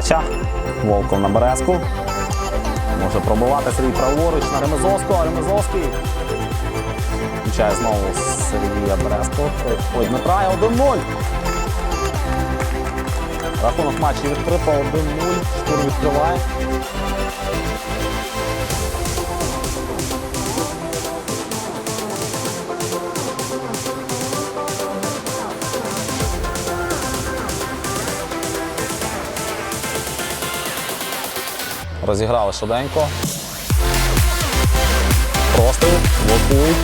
Передача. Волков на березку. Може пробувати Сергій праворуч на Ремезовського. Ремезовський. Включає знову Сергія Березко. Ой, Дмитра 1-0. Рахунок матчі відкрито 1-0. Штурм відкриває. Розіграли швиденько. Простріл, блокують.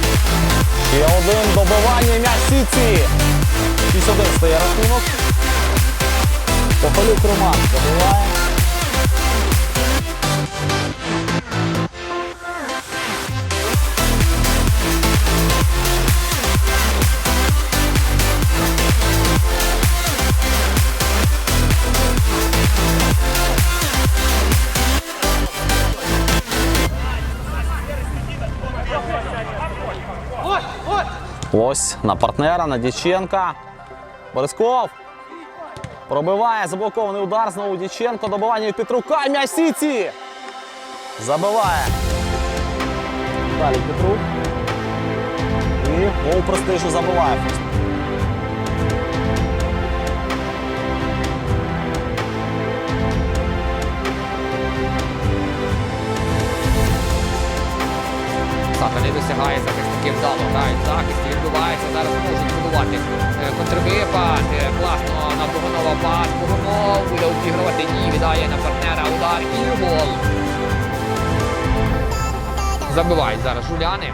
Ще один добивання і м'яч Сіці. 6-1 стає рахунок. Попелюк Роман забиває. Ось на партнера, на Діченка. Борисков. Пробиває заблокований удар. Знову Діченко. Добивання від Петрука. М'яч. Забиває. Далі Петрук. І гол престижу забиває. Сака не досягає захисників вдало. Грають захист і відбувається. Зараз можуть будувати е, контрвипад. Е, Класно на Богунова пас. Богунов буде обігрувати. Ні, віддає на партнера удар і гол. Забивають зараз жуляни.